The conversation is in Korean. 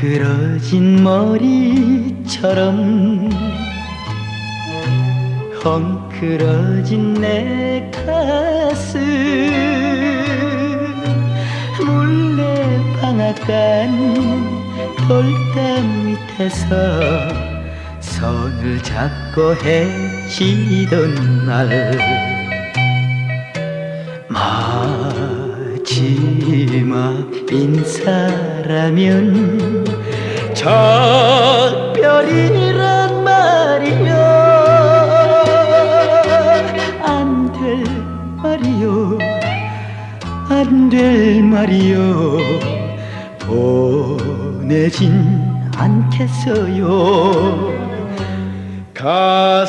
헝클어진 머리처럼 헝클어진 내 가슴 몰래 방앗간 돌담 밑에서 손을 잡고 헤치던 날 마지막 인사라면 작별이란 말이여. 안될 말이요 안 될 말이요 보내진 않겠어요. 마오